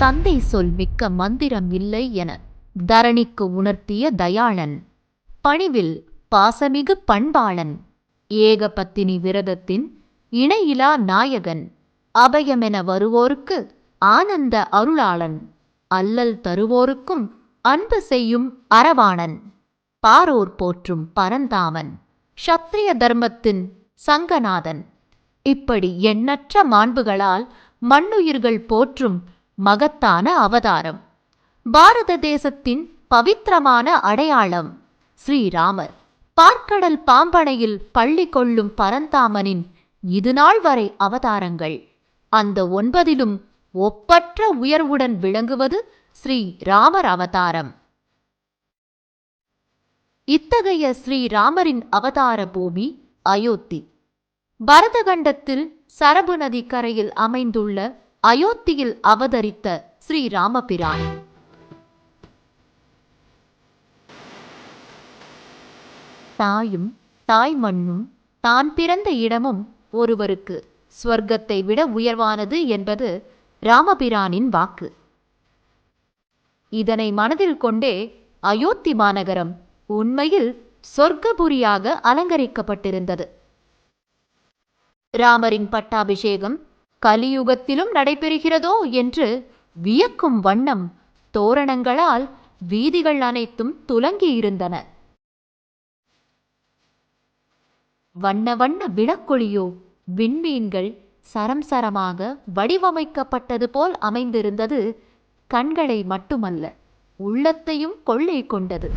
தந்தை சொல் மிக்க மந்திரம் இல்லை என தரணிக்கு உணர்த்திய தயாளன். பணிவில் பாசமிகு பண்பாளன். ஏகபத்தினி விரதத்தின் இணையிலா நாயகன். அபயமென வருவோருக்கு ஆனந்த அருளாளன். அல்லல் தருவோருக்கும் அன்பு செய்யும் அரவாணன். பாரோர் போற்றும் பரந்தாமன். ஷத்ரிய தர்மத்தின் சங்கநாதன். இப்படி எண்ணற்ற மாண்புகளால் மண்ணுயிர்கள் போற்றும் மகத்தான அவதாரம். பாரத தேசத்தின் பவித்திரமான அடையாளம் ஸ்ரீராமர். பார்க்கடல் பாம்பனையில் பள்ளி கொள்ளும் பரந்தாமனின் இதுநாள் வரை அவதாரங்கள். அந்த ஒன்பதிலும் ஒப்பற்ற உயர்வுடன் விளங்குவது ஸ்ரீ ராமர் அவதாரம். இத்தகைய ஸ்ரீராமரின் அவதார பூமி அயோத்தி. பரதகண்டத்தில் சரபு நதி கரையில் அமைந்துள்ள அயோத்தியில் அவதரித்த ஸ்ரீராமபிரான். தாயும் தாய் மண்ணும் தான் பிறந்த இடமும் ஒருவருக்கு ஸ்வர்க்கத்தை விட உயர்வானது என்பது ராமபிரானின் வாக்கு. இதனை மனதில் கொண்டே அயோத்தி மாநகரம் உண்மையில் சொர்க்கபுரியாக அலங்கரிக்கப்பட்டிருந்தது. ராமரின் பட்டாபிஷேகம் கலியுகத்திலும் நடைபெறுகிறதோ என்று வியக்கும் வண்ணம் தோரணங்களால் வீதிகள் அனைத்தும் துலங்கியிருந்தன. வண்ண வண்ண விளக்கொளியோ விண்மீன்கள் சரம் சரமாக வடிவமைக்கப்பட்டது போல் அமைந்திருந்தது கண்களை மட்டுமல்ல உள்ளத்தையும் கொள்ளை கொண்டது.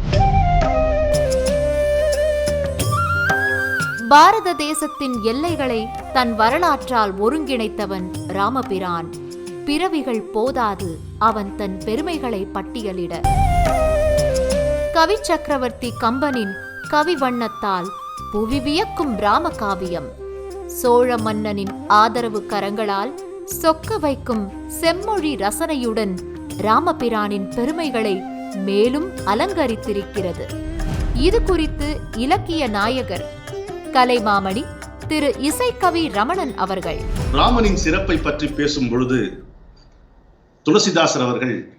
பாரத தேசத்தின் எல்லைகளை தன் வரலாற்றால் ஒருங்கிணைத்தவன் ராமபிரான். பிறவிகள் போதாது அவன் தன் பெருமைகளை பட்டியலிட. கவி சக்கரவர்த்தி கம்பனின் கவி வண்ணத்தால் புவி வியக்கும் ராம காவியம் சோழ மன்னனின் ஆதரவு கரங்களால் சொக்க வைக்கும் செம்மொழி ரசனையுடன் ராமபிரானின் பெருமைகளை மேலும் அலங்கரித்திருக்கிறது. இது குறித்து இலக்கிய நாயகர் கலைமாமணி திரு இசைக்கவி ரமணன் அவர்கள். ராமனின் சிறப்பை பற்றி பேசும் பொழுது துளசிதாசர் அவர்கள்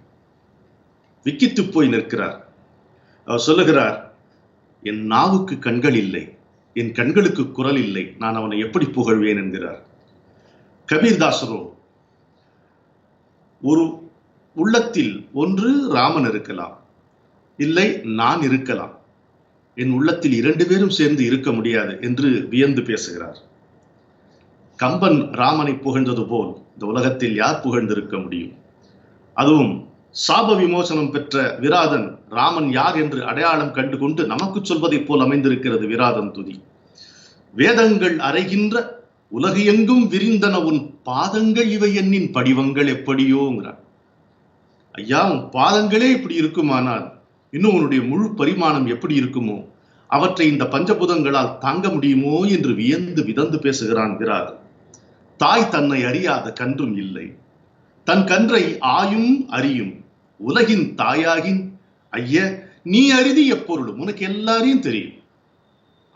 விக்கித்து போய் நிற்கிறார். அவர் சொல்லுகிறார் என் நாவுக்கு கண்கள் இல்லை என் கண்களுக்கு குரல் இல்லை நான் அவனை எப்படி புகழ்வேன்? என்கிறார். கபீர்தாசரோ ஒரு உள்ளத்தில் ஒன்று ராமன் இருக்கலாம் இல்லை நான் இருக்கலாம். என் உள்ளத்தில் இரண்டு பேரும் சேர்ந்து இருக்க முடியாது என்று வியந்து பேசுகிறார். கம்பன் ராமனை புகழ்ந்தது போல் இந்த உலகத்தில் யார் புகழ்ந்திருக்க முடியும்? அதுவும் சாப விமோசனம் பெற்ற விராதன் ராமன் யார் என்று அடையாளம் கண்டு கொண்டு நமக்கு சொல்வதைப் போல் அமைந்திருக்கிறது விராதன் துதி. வேதங்கள் அறைகின்ற உலகு எங்கும் விரிந்தன உன் பாதங்கள் இவை என்னின் படிவங்கள் எப்படியோங்கிறான். ஐயா உன் பாதங்களே இப்படி இருக்குமானால் இன்னும் உன்னுடைய முழு பரிமாணம் எப்படி இருக்குமோ அவற்றை இந்த பஞ்சபூதங்களால் தாங்க முடியுமோ என்று வியந்து விதந்து பேசுகிறான் விராதன் தாய் தன்னை அறியாத கன்றும் இல்லை. தன் கன்றை ஆயும் அறியும். உலகின் தாயாகின் ஐய நீ அறிதி எப்பொருளும் உனக்கு எல்லாரையும் தெரியும்.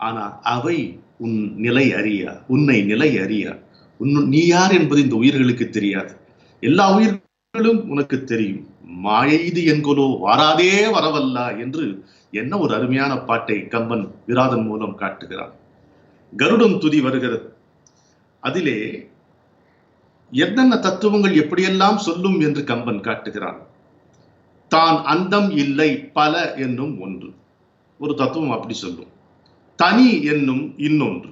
ஆனா அவை உன் நிலை அறியா உன்னை நிலை அறியா. உன் நீ யார் என்பது இந்த உயிர்களுக்கு தெரியாது. எல்லா உயிர்களும் உனக்கு தெரியும். மாயெய்து என்கொலோ வாராதே வரவல்லா என்று என்ன ஒரு அருமையான பாட்டை கம்பன் விராதன் மூலம் காட்டுகிறான். கருடன் துதி வருகிறது. அதிலே என்னென்ன தத்துவங்கள் எப்படியெல்லாம் சொல்லும் என்று கம்பன் காட்டுகிறான். தான் அந்தம் இல்லை பல என்னும் ஒன்று. ஒரு தத்துவம் அப்படி சொல்லும். தனி என்னும் இன்னொன்று.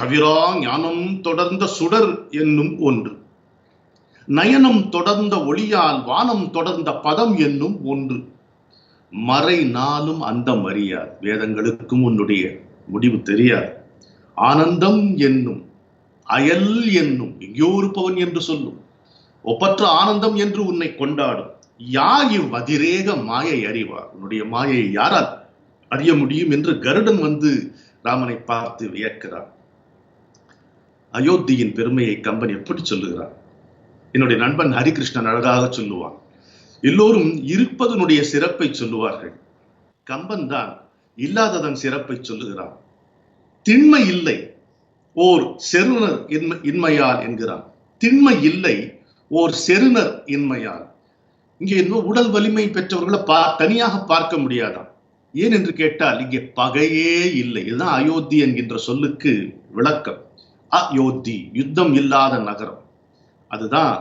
தவிரா ஞானம் தொடர்ந்த சுடர் என்னும் ஒன்று. நயனம் தொடர்ந்த ஒளியால் வானம் தொடர்ந்த பதம் என்னும் ஒன்று. மறை நாளும் அந்தம் அறியாது வேதங்களுக்கும் உன்னுடைய முடிவு தெரியாது. ஆனந்தம் என்னும் அயல் என்னும் எங்கேயோ இருப்பவன் என்று சொல்லும். ஒப்பற்ற ஆனந்தம் என்று உன்னை கொண்டாடும். யார் இவ்வதிரேக மாயை அறிவார். உன்னுடைய மாயை யாரால் அறிய முடியும் என்று கருடன் வந்து ராமனை பார்த்து வியக்கிறார் அயோத்தியின் பெருமையை கம்பன் எப்படி சொல்லுகிறார் என்னுடைய நண்பன் ஹரிகிருஷ்ணன் அழகாக சொல்லுவான். எல்லோரும் இருப்பதனுடைய சிறப்பை சொல்லுவார்கள். கம்பன் தான் இல்லாததன் சிறப்பை சொல்லுகிறான். திண்மை இல்லை ஓர் செருணர் இன்மை இன்மையால் என்கிறான். திண்மை இல்லை ஓர் செருணர் இன்மையால். இங்கே இன்னும் உடல் வலிமை பெற்றவர்களை பா தனியாக பார்க்க முடியாதாம். ஏன் என்று கேட்டால் இங்கே பகையே இல்லை. இதுதான் அயோத்தி என்கின்ற சொல்லுக்கு விளக்கம். அயோத்தி யுத்தம் இல்லாத நகரம். அதுதான்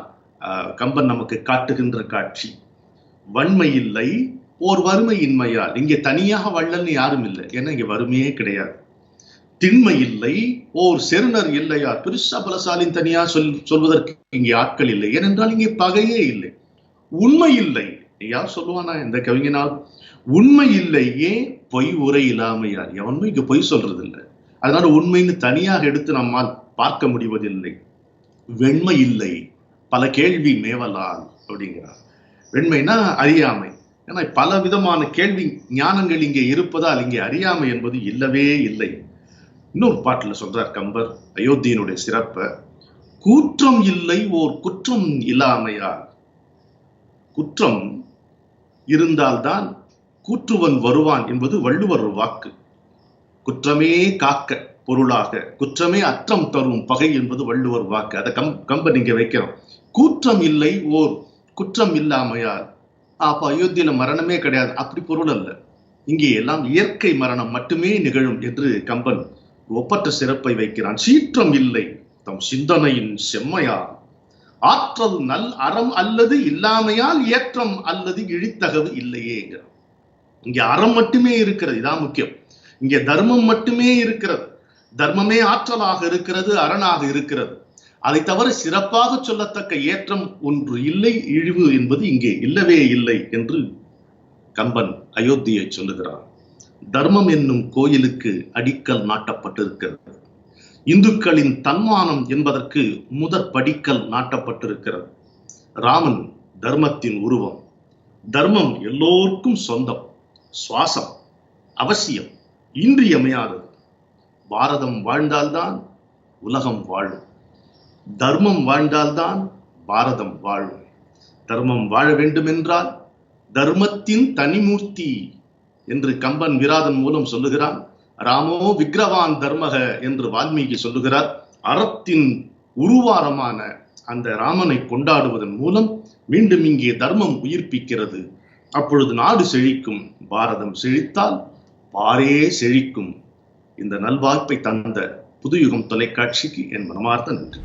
ஆஹ், கம்பன் நமக்கு காட்டுகின்ற காட்சி. வன்மை இல்லை ஓர் வறுமை இன்மையால் இங்கே தனியாக வள்ளல்னு யாரும் இல்லை. ஏன்னா இங்க வறுமையே கிடையாது. திண்மை இல்லை ஓர் செருணர் இல்லையா? பெருசா பலசாலின் தனியா சொல் சொல்வதற்கு இங்கே ஆட்கள் இல்லை. ஏனென்றால் இங்கே பகையே இல்லை. உண்மை இல்லை. யார் சொல்லுவானா இந்த கவிஞனால்? உண்மை இல்லையே பொய் உரை இல்லாமையார் எவனும் இங்க பொய் சொல்றது இல்லை அதனால உண்மைன்னு தனியாக எடுத்து நம்மால் பார்க்க முடிவதில்லை. வெண்மை இல்லை. பல கேள்வி மேவலால் அப்படிங்கிறார். வெண்மைனா அறியாமை. ஏன்னா பல விதமான கேள்வி ஞானங்கள் இங்கே இருப்பதால் இங்கே அறியாமை என்பது இல்லவே இல்லை. இன்னொரு பாட்டுல சொல்றார் கம்பர் அயோத்தியினுடைய சிறப்ப கூற்றம் இல்லை ஓர் குற்றம் இல்லாமையால். குற்றம் இருந்தால்தான் கூற்றுவன் வருவான் என்பது வள்ளுவர் வாக்கு. குற்றமே காக்க. பொருளாக. குற்றமே அற்றம் தரும் பகை என்பது வள்ளுவர் வாக்கு. அதை கம் கம்ப நீங்க வைக்கிறோம் கூற்றம் இல்லை ஓர் குற்றம் இல்லாமையால். அப்ப அயோத்தியில மரணமே கிடையாது. அப்படி பொருள் அல்ல. இங்கே எல்லாம் இயற்கை மரணம் மட்டுமே நிகழும் என்று கம்பன் ஒப்பற்ற சிறப்பை வைக்கிறான். சீற்றம் இல்லை தம் சிந்தனையின் செம்மையால். ஆற்றல் நல் அறம் அல்லது இல்லாமையால் ஏற்றம் அல்லது இழித்தகவு இல்லையேங்கிறான் இங்கே அறம் மட்டுமே இருக்கிறது. இதான் முக்கியம். இங்கே தர்மம் மட்டுமே இருக்கிறது. தர்மமே ஆற்றலாக இருக்கிறது அரணாக இருக்கிறது. அதை தவிர சிறப்பாக சொல்லத்தக்க ஏற்றம் ஒன்று இல்லை இழிவு என்பது இங்கே இல்லவே இல்லை என்று கம்பன் அயோத்தியை சொல்லுகிறார் தர்மம் என்னும் கோயிலுக்கு அடிக்கல் நாட்டப்பட்டிருக்கிறது. இந்துக்களின் தன்மானம் என்பதற்கு முதற் படிக்கல் நாட்டப்பட்டிருக்கிறது. ராமன் தர்மத்தின் உருவம். தர்மம் எல்லோருக்கும் சொந்தம் சுவாசம் அவசியம் இன்றியமையாதது. பாரதம் வாழ்ந்தால்தான் உலகம் வாழும். தர்மம் வாழ்ந்தால்தான் பாரதம் வாழும். தர்மம் வாழ வேண்டுமென்றால் தர்மத்தின் தனிமூர்த்தி என்று கம்பன் விராதன் மூலம் சொல்லுகிறான். ராமோ விக்ரவான் தர்மக என்று வால்மீகி சொல்லுகிறார். அறத்தின் உருவாரமான அந்த ராமனை கொண்டாடுவதன் மூலம் மீண்டும் இங்கே தர்மம் உயிர்ப்பிக்கிறது. அப்பொழுது நாடு செழிக்கும் பாரதம் செழித்தால் பாரே செழிக்கும். இந்த நல்வாய்ப்பை தந்த புதுயுகம் தொலைக்காட்சிக்கு என் மனமார்ந்த நன்றி.